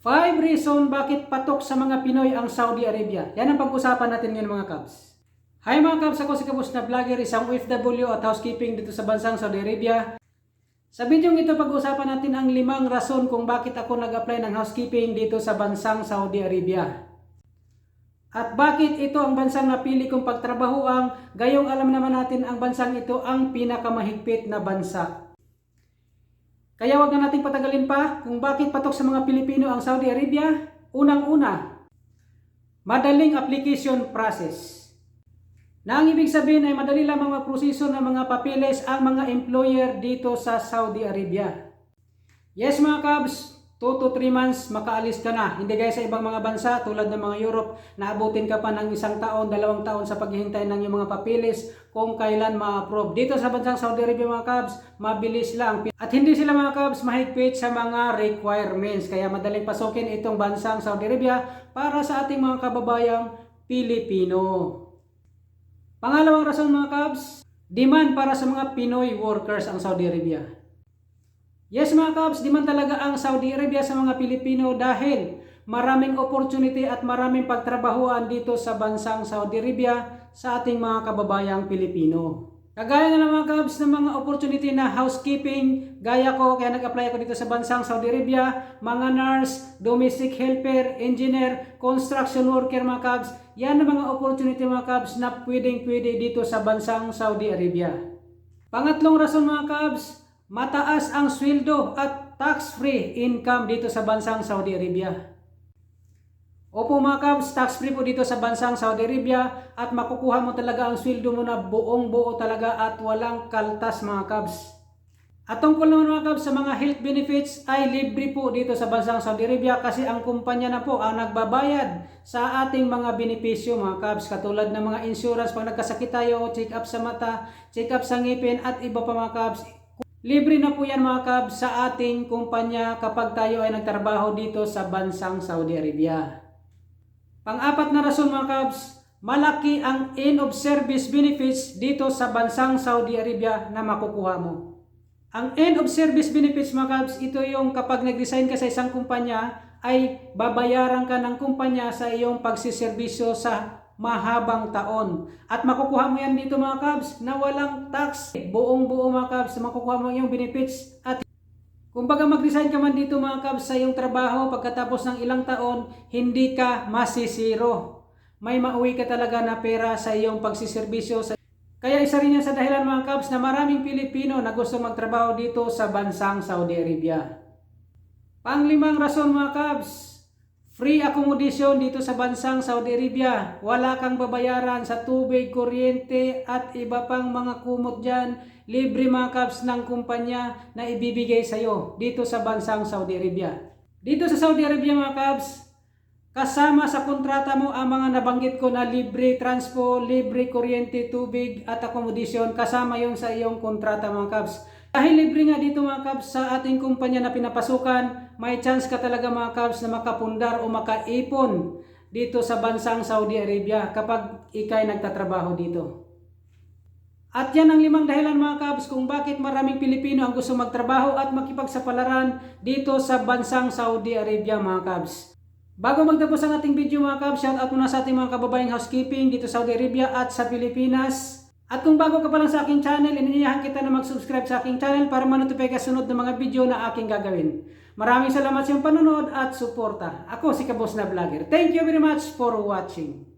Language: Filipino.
Five reason bakit patok sa mga Pinoy ang Saudi Arabia. Yan ang pag-usapan natin ngayon mga Cubs. Hi mga Cubs, ako si Kabus na vlogger, isang OFW at housekeeping dito sa bansang Saudi Arabia. Sa video ito, pag-usapan natin ang limang rason kung bakit ako nag-apply ng housekeeping dito sa bansang Saudi Arabia. At bakit ito ang bansang napili kong pagtrabahoang, gayong alam naman natin ang bansang ito ang pinakamahigpit na bansa. Kaya wag na nating patagalin pa kung bakit patok sa mga Pilipino ang Saudi Arabia. Unang-una, madaling application process. Na ang ibig sabihin ay madali lamang magproseso ng mga papeles ang mga employer dito sa Saudi Arabia. Yes mga Cubs, 2 to 3 months makaalis ka na. Hindi gaya sa ibang mga bansa tulad ng mga Europe na abutin ka pa ng isang taon, dalawang taon sa paghihintay ng iyong mga papeles kung kailan ma-approve. Dito sa bansang Saudi Arabia mga Cubs, mabilis lang. At hindi sila mga Cubs mahigpit sa mga requirements. Kaya madaling pasukin itong bansang Saudi Arabia para sa ating mga kababayang Pilipino. Pangalawang rason mga Cubs, demand para sa mga Pinoy workers ang Saudi Arabia. Yes mga Cubs, demand talaga ang Saudi Arabia sa mga Pilipino dahil maraming opportunity at maraming pagtrabahuan dito sa bansang Saudi Arabia sa ating mga kababayang Pilipino. Kagaya na ng mga Cubs ng mga opportunity na housekeeping, gaya ko, kaya nag-apply ako dito sa bansang Saudi Arabia, mga nurse, domestic helper, engineer, construction worker mga Cubs, yan ang mga opportunity mga Cubs na pwedeng pwede dito sa bansang Saudi Arabia. Pangatlong rason mga Cubs, mataas ang sweldo at tax-free income dito sa bansang Saudi Arabia. Opo mga Cubs, tax-free po dito sa bansang Saudi Arabia at makukuha mo talaga ang sweldo mo na buong buo talaga at walang kaltas mga Cubs. At tungkol naman mga Cubs sa mga health benefits ay libre po dito sa bansang Saudi Arabia kasi ang kumpanya na po ang nagbabayad sa ating mga benepisyo mga Cubs katulad ng mga insurance pag nagkasakit tayo, check up sa mata, check up sa ngipin at iba pa mga Cubs. Libre na po yan mga Cubs sa ating kumpanya kapag tayo ay nagtrabaho dito sa bansang Saudi Arabia. Pang-apat na rason mga Cubs, malaki ang end of service benefits dito sa bansang Saudi Arabia na makukuha mo. Ang end of service benefits mga Cubs, ito yung kapag nag-resign ka sa isang kumpanya, ay babayaran ka ng kumpanya sa iyong pagsiservisyo sa mahabang taon. At makukuha mo yan dito mga Cubs na walang tax. Buong buo mga Cubs, makukuha mo yung benefits at Kumbaga mag-resign ka man dito mga Cubs sa iyong trabaho pagkatapos ng ilang taon, hindi ka masisiro. May mauwi ka talaga na pera sa iyong pagsiservisyo. Kaya isa rin yan sa dahilan mga Cubs na maraming Pilipino na gusto magtrabaho dito sa bansang Saudi Arabia. Panglimang rason mga Cubs, free accommodation dito sa bansang Saudi Arabia. Wala kang babayaran sa tubig, kuryente at iba pang mga kumot dyan. Libre mga Cubs ng kumpanya na ibibigay sa iyo dito sa bansang Saudi Arabia. Dito sa Saudi Arabia mga Cubs, kasama sa kontrata mo ang mga nabanggit ko na libre transpo, libre kuryente, tubig at accommodation. Kasama yon sa iyong kontrata mga Cubs. Dahil libre nga dito mga Cubs sa ating kumpanya na pinapasukan, may chance ka talaga mga Cubs na makapundar o makaipon dito sa bansang Saudi Arabia kapag ikay nagtatrabaho dito. At yan ang limang dahilan mga Cubs kung bakit maraming Pilipino ang gusto magtrabaho at makipagsapalaran dito sa bansang Saudi Arabia mga Cubs. Bago magtapos ang ating video mga Cubs, shout out muna sa ating mga kababayang housekeeping dito sa Saudi Arabia at sa Pilipinas. At kung bago ka pa lang sa aking channel, ininiyahan kita na mag-subscribe sa aking channel para manotify ka sunod ng mga video na aking gagawin. Maraming salamat sa iyong panonood at suporta. Ako si Kabos na Vlogger. Thank you very much for watching.